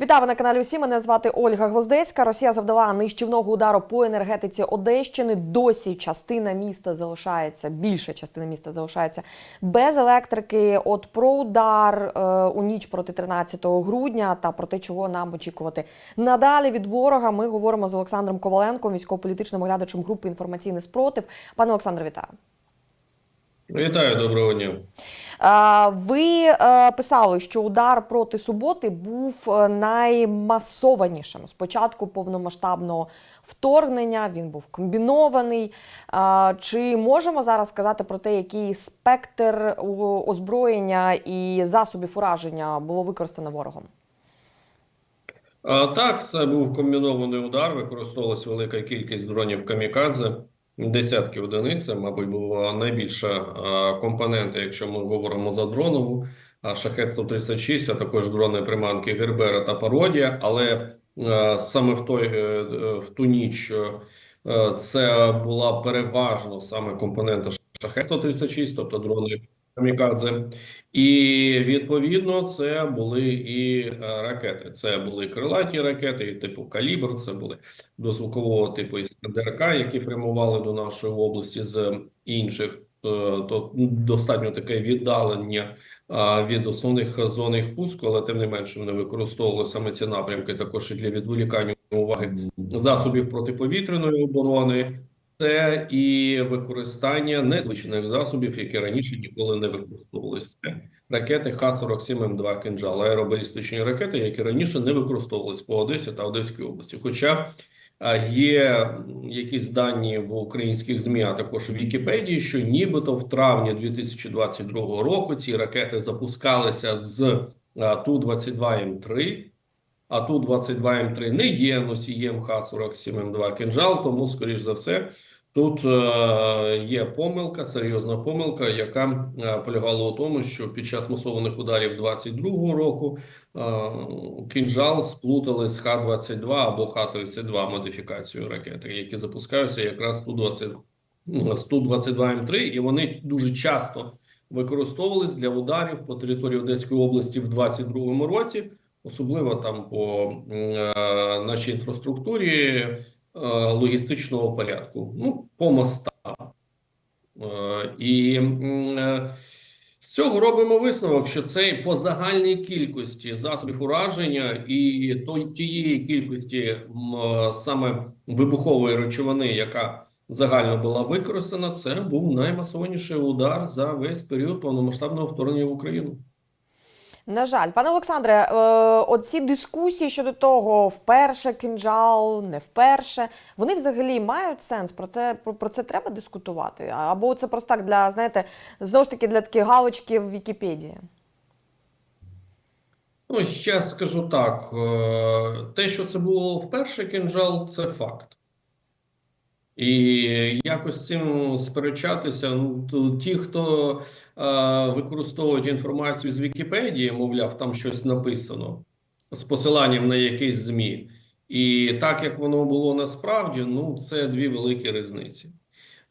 Вітаю на каналі. Усі мене звати Ольга Гвоздецька. Росія завдала нищівного удару по енергетиці Одещини. Досі частина міста залишається. Більша частина міста залишається без електрики. От про удар е, у ніч проти 13 грудня та про те, чого нам очікувати надалі від ворога. Ми говоримо з Олександром Коваленком, військово-політичним оглядачем групи інформаційний спротив. Пане Олександре, вітаю. Вітаю, доброго дня. Ви е, писали, що удар проти суботи був е, наймасованішим. Спочатку повномасштабного вторгнення він був комбінований. Чи можемо зараз сказати про те, який спектр озброєння і засобів ураження було використано ворогом? Так, це був комбінований удар. Використовувалась велика кількість дронів камікадзе, десятки одиниць. Це, мабуть, була найбільша компонента, якщо ми говоримо за дронову. Шахет 136, а також дрони приманки Гербера та Пародія. Але саме в той е, в ту ніч е, це була переважно саме компонента Шахет 136, тобто дрони камікадзе. І відповідно це були і е, ракети. Це були крилаті ракети, типу калібр, це були дозвукового типу ІСКНДРК, які прямували до нашої області з інших. е, То достатньо таке віддалення від основних зон їх пуску, але тим не менше вони використовували саме ці напрямки також і для відволікання уваги засобів протиповітряної оборони. Це і використання незвичайних засобів, які раніше ніколи не використовувалися. Ракети Х-47М2 «Кинджал», аеробалістичні ракети, які раніше не використовувалися по Одесі та Одеській області. Хоча є якісь дані в українських ЗМІ, а також у Вікіпедії, що нібито в травні 2022 року ці ракети запускалися з а, Ту-22М3, не є носієм Х-47М2 «Кинджал», тому, скоріш за все, Тут е, є помилка, серйозна помилка, яка е, полягала у тому, що під час масованих ударів 22-го року е, кінжал сплутали з Х-22 або Х-32 модифікацією ракети, які запускаються якраз з Ту-20 з Ту-22М3, і вони дуже часто використовувались для ударів по території Одеської області в 22-му році, особливо там по е, нашій інфраструктурі е, логістичного порядку, ну, по мостам. Е, І з цього робимо висновок, що це по загальній кількості засобів ураження і тієї кількості саме вибухової речовини, яка загально була використана, це був наймасованіший удар за весь період повномасштабного вторгнення в Україну. На жаль, пане Олександре, е, оці дискусії щодо того, вперше кинджал, не вперше, вони взагалі мають сенс. Про це про, це треба дискутувати. Або це просто так для знаєте, знову ж таки для таких галочки в Вікіпедії. Ну, я скажу так: е, те, що це було вперше кінжал, це факт. І якось цим сперечатися, ну, ті, хто е, використовують інформацію з Вікіпедії, мовляв, там щось написано з посиланням на якісь ЗМІ. І так, як воно було насправді, ну, це дві великі різниці.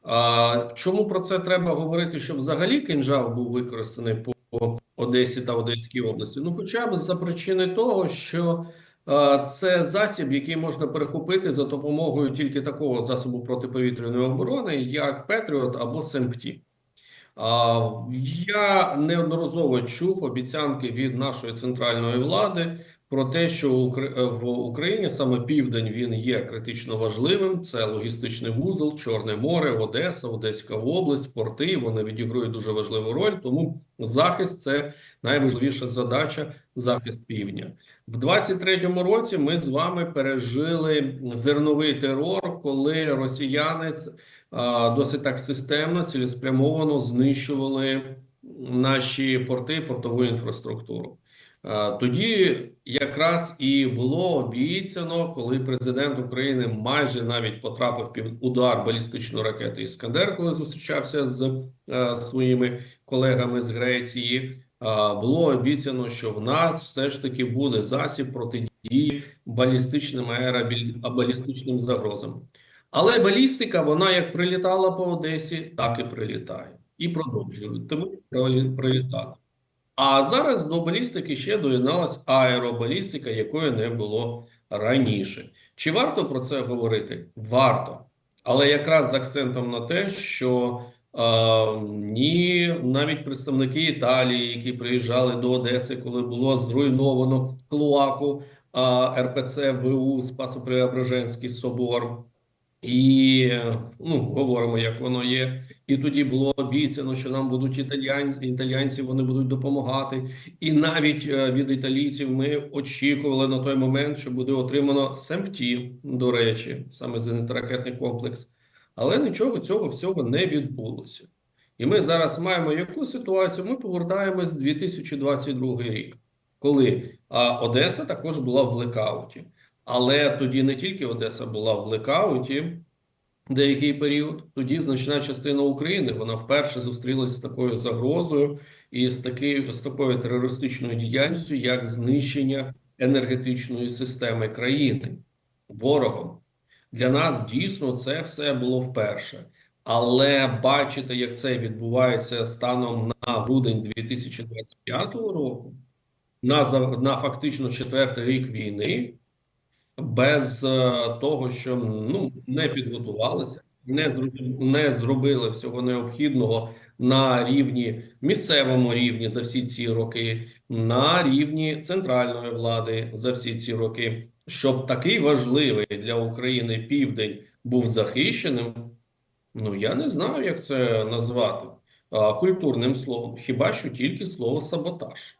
А чому про це треба говорити, що взагалі кинжал був використаний по Одесі та Одеській області? Ну, хоча б за причини того, що це засіб, який можна перехопити за допомогою тільки такого засобу протиповітряної оборони, як Петріот або СМПТі. Я неодноразово чув обіцянки від нашої центральної влади про те, що е, в Україні саме південь він є критично важливим. Це логістичний вузол, Чорне море, Одеса, Одеська область, порти. Вони відіграють дуже важливу роль. Тому захист це найважливіша задача захист півдня. В 23-му році ми з вами пережили зерновий терор, коли росіяни а, досить так системно, цілеспрямовано знищували наші порти, портову інфраструктуру. А, Тоді якраз і було обіцяно, коли президент України майже навіть потрапив під удар балістичної ракети Іскандер, коли зустрічався з е, своїми колегами з Греції. Було обіцяно, що в нас все ж таки буде засіб протидії балістичним аеробалістичним загрозам. Але балістика, вона як прилітала по Одесі, так і прилітає. І продовжує прилітати. А зараз до балістики ще доєдналась аеробалістика, якої не було раніше. Чи варто про це говорити? Варто. Але якраз з акцентом на те, що е, ні, навіть представники Італії, які приїжджали до Одеси, коли було зруйновано клоаку е, РПЦ ВУ Спасо-Преображенський собор, і ну, говоримо, як воно є. І тоді було обіцяно, що нам будуть італійці, італійці, вони будуть допомагати. І навіть е, від італійців ми очікували на той момент, що буде отримано СЕМПТІ, до речі, саме зенітно-ракетний комплекс. Але нічого цього всього не відбулося. І ми зараз маємо яку ситуацію? Ми повертаємось 2022 рік, коли а, Одеса також була в блекауті. Але тоді не тільки Одеса була в блекауті, деякий період. Тоді значна частина України вона вперше зустрілася з такою загрозою і з, таки, з такою терористичною діяльністю, як знищення енергетичної системи країни ворогом. Для нас дійсно це все було вперше. Але бачити, як це відбувається станом на грудень 2025 року, на, на фактично четвертий рік війни, без е, того, що ну не підготувалися, не не зробили всього необхідного на рівні місцевому рівні за всі ці роки, на рівні центральної влади за всі ці роки, щоб такий важливий для України південь був захищеним. Ну я не знаю, як це назвати культурним словом, хіба що тільки слово саботаж.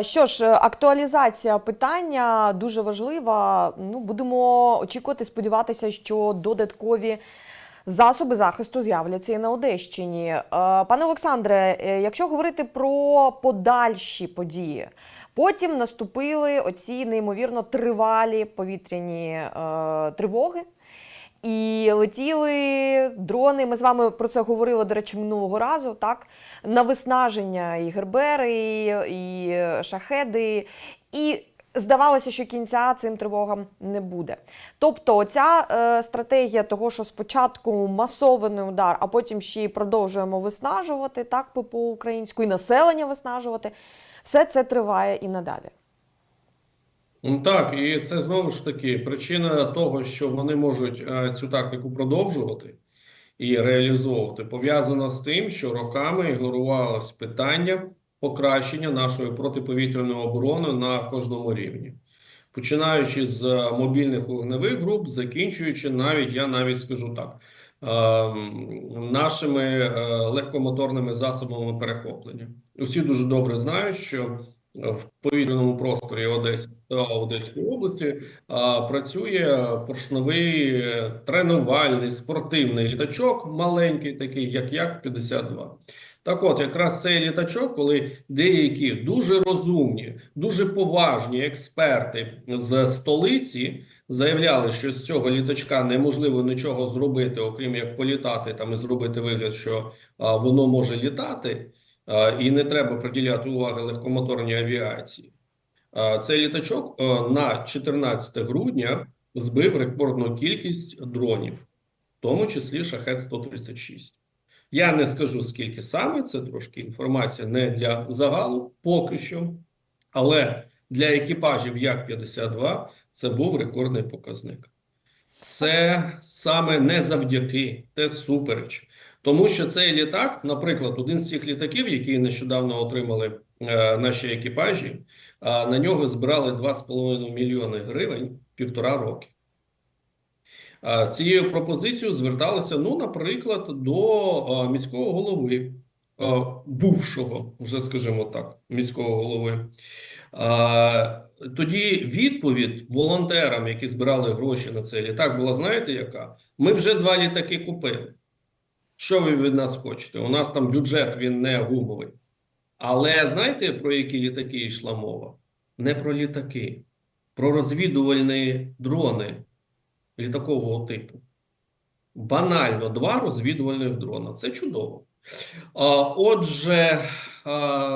Що ж, актуалізація питання дуже важлива. Ну, будемо очікувати, сподіватися, що додаткові засоби захисту з'являться і на Одещині. Е, Пане Олександре, е, якщо говорити про подальші події, потім наступили оці неймовірно тривалі повітряні е, тривоги. І летіли дрони. Ми з вами про це говорили, до речі, минулого разу. Так на виснаження і гербери, і, шахеди. І здавалося, що кінця цим тривогам не буде. Тобто, оця е, стратегія того, що спочатку масований удар, а потім ще й продовжуємо виснажувати так по українську і населення виснажувати. Все це триває і надалі. Так, і це знову ж таки причина того, що вони можуть е, цю тактику продовжувати і реалізовувати, пов'язана з тим, що роками ігнорувалось питання покращення нашої протиповітряної оборони на кожному рівні. Починаючи з мобільних вогневих груп, закінчуючи навіть, я навіть скажу так, ем, нашими е, легкомоторними засобами перехоплення. Усі дуже добре знають, що в повітряному просторі Одеси та Одеської області а, працює поршневий е, тренувальний спортивний літачок, маленький, такий як Як-52. Так от, якраз цей літачок, коли деякі дуже розумні, дуже поважні експерти з столиці заявляли, що з цього літачка неможливо нічого зробити, окрім як політати там і зробити вигляд, що а, воно може літати. І не треба приділяти уваги легкомоторній авіації. Цей літачок на 14 грудня збив рекордну кількість дронів, в тому числі шахет 136. Я не скажу скільки саме, це трошки інформація не для загалу поки що, але для екіпажів Як-52 це був рекордний показник. Це саме не завдяки, це супереч. Тому що цей літак, наприклад, один з цих літаків, які нещодавно отримали е, наші екіпажі, е, на нього збирали 2,5 мільйони гривень півтора роки. Е, з цією пропозицією зверталися, ну, наприклад, до е, міського голови, е, бувшого, вже скажімо так, міського голови. Е, Тоді відповідь волонтерам, які збирали гроші на цей літак, була, знаєте, яка? Ми вже два літаки купили. Що ви від нас хочете? У нас там бюджет, він не гумовий. Але знаєте, про які літаки йшла мова? Не про літаки, про розвідувальні дрони літакового типу. Банально, два розвідувальних дрона. Це чудово. Отже,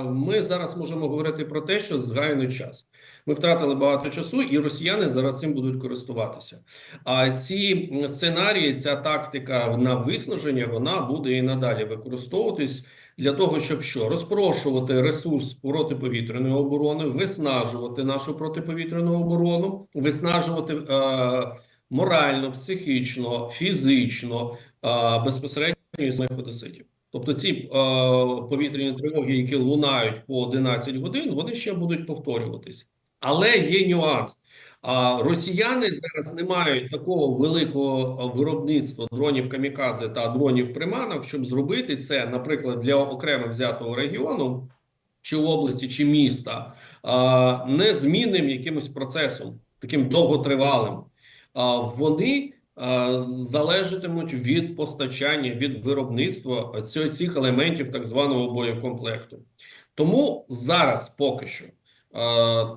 ми зараз можемо говорити про те, що згаяно час. Ми втратили багато часу, і росіяни зараз цим будуть користуватися. А ці сценарії, ця тактика на виснаження, вона буде і надалі використовуватись для того, щоб що розпрошувати ресурс протиповітряної оборони, виснажувати нашу протиповітряну оборону, виснажувати е, морально, психічно, фізично, е, безпосередньо і самих одеситів. Тобто ці е, повітряні тривоги, які лунають по 11 годин, вони ще будуть повторюватись. Але є нюанс. Росіяни зараз не мають такого великого виробництва дронів камікадзе та дронів приманок, щоб зробити це, наприклад, для окремо взятого регіону чи області, чи міста, незмінним якимось процесом, таким довготривалим. Вони залежатимуть від постачання, від виробництва цих елементів так званого боєкомплекту. Тому зараз поки що.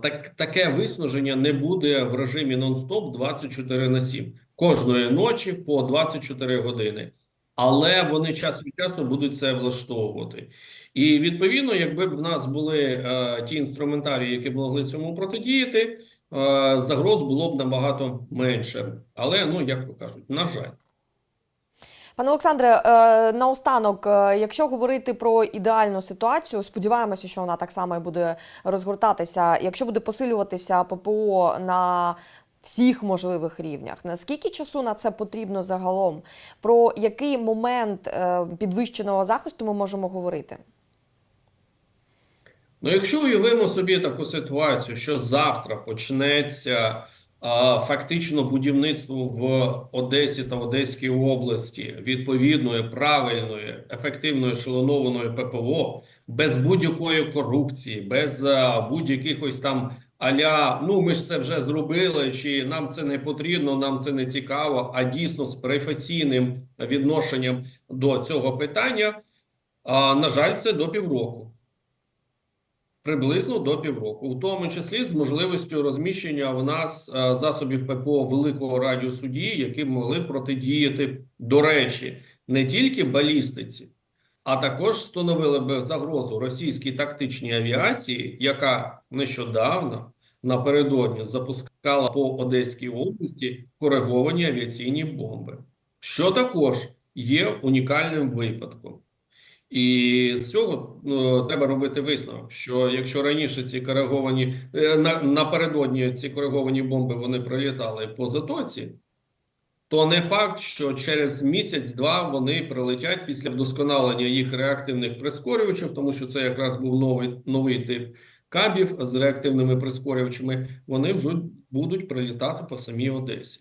Так, таке виснаження не буде в режимі нон-стоп 24 на 7. Кожної ночі по 24 години. Але вони час від часу будуть це влаштовувати. І відповідно, якби б в нас були е, ті інструментарії, які б могли цьому протидіяти, е, загроз було б набагато менше. Але, ну як то кажуть, на жаль. Пане Олександре, е, наостанок, е, якщо говорити про ідеальну ситуацію, сподіваємося, що вона так само і буде розгортатися. Якщо буде посилюватися ППО на всіх можливих рівнях, наскільки часу на це потрібно загалом? Про який момент е, підвищеного захисту ми можемо говорити? Ну, якщо уявимо собі таку ситуацію, що завтра почнеться фактично будівництво в Одесі та Одеській області відповідної, правильної, ефективної ешелонованої ППО, без будь-якої корупції, без будь-яких ось там аля, ну ми ж це вже зробили, чи нам це не потрібно, нам це не цікаво, а дійсно з професійним відношенням до цього питання, а, на жаль, це до півроку. Приблизно до півроку, у тому числі з можливістю розміщення в нас е, засобів ППО великого радіусу дії, які могли протидіяти, до речі, не тільки балістиці, а також становили б загрозу російській тактичній авіації, яка нещодавно напередодні запускала по Одеській області кориговані авіаційні бомби, що також є унікальним випадком. І з цього ну, треба робити висновок, що якщо раніше ці кориговані е, на, напередодні ці кориговані бомби вони прилітали по затоці, то не факт, що через місяць-два вони прилетять після вдосконалення їх реактивних прискорювачів, тому що це якраз був новий, новий тип кабів з реактивними прискорювачами, вони вже будуть прилітати по самій Одесі.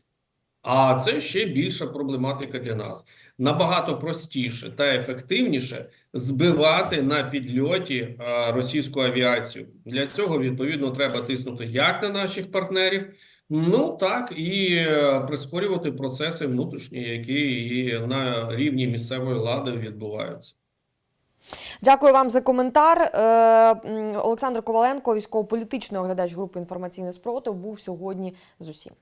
А це ще більша проблематика для нас. Набагато простіше та ефективніше збивати на підльоті російську авіацію. Для цього відповідно треба тиснути як на наших партнерів, ну так і е, прискорювати процеси внутрішні, які і на рівні місцевої влади відбуваються. Дякую вам за коментар. Е, Олександр Коваленко, військово-політичний оглядач групи інформаційний спротив, був сьогодні з усім.